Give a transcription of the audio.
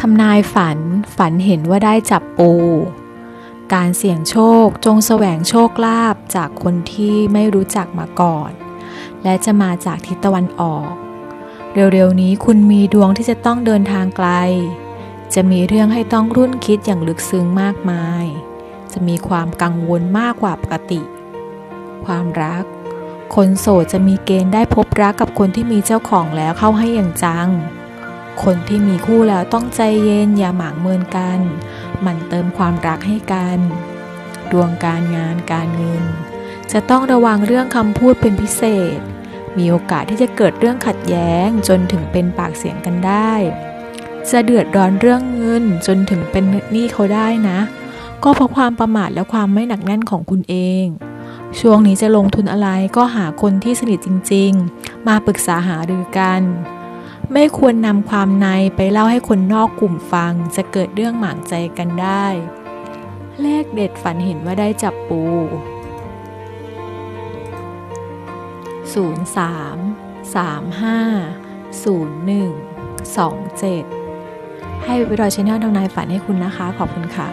ทำนายฝันฝันเห็นว่าได้จับปู การเสี่ยงโชคจงแสวงโชคลาภจากคนที่ไม่รู้จักมาก่อน และจะมาจากทิศตะวันออก เร็วๆนี้คุณมีดวงที่จะต้องเดินทางไกล จะมีเรื่องให้ต้องรุ่นคิดอย่างลึกซึ้งมากมาย จะมีความกังวลมากกว่าปกติ ความรัก คนโสดจะมีเกณฑ์ได้พบรักกับคนที่มีเจ้าของแล้วเข้าให้อย่างจัง คนที่มีคู่แล้วต้องใจเย็นอย่าหมางเมินกันหมั่นเติมความรักให้กัน ดวงการงานการเงิน จะต้องระวังเรื่องคำพูดเป็นพิเศษ มีโอกาสที่จะเกิดเรื่องขัดแย้งจนถึงเป็นปากเสียงกันได้ จะเดือดร้อนเรื่องเงินจนถึงเป็นหนี้เขาได้นะ ก็เพราะความประมาทและความไม่หนักแน่นของคุณเอง ช่วงนี้จะลงทุนอะไรก็หาคนที่สนิทจริง ๆ มาปรึกษาหารือกัน ไม่ควรนำความในไปเล่าให้คนนอกกลุ่มฟัง จะเกิดเรื่องหมางใจกันได้ เลขเด็ดฝันเห็นว่าได้จับปู 03 35 01 27 ให้วิรอยชแนลทำนายฝันให้คุณนะคะ ขอบคุณค่ะ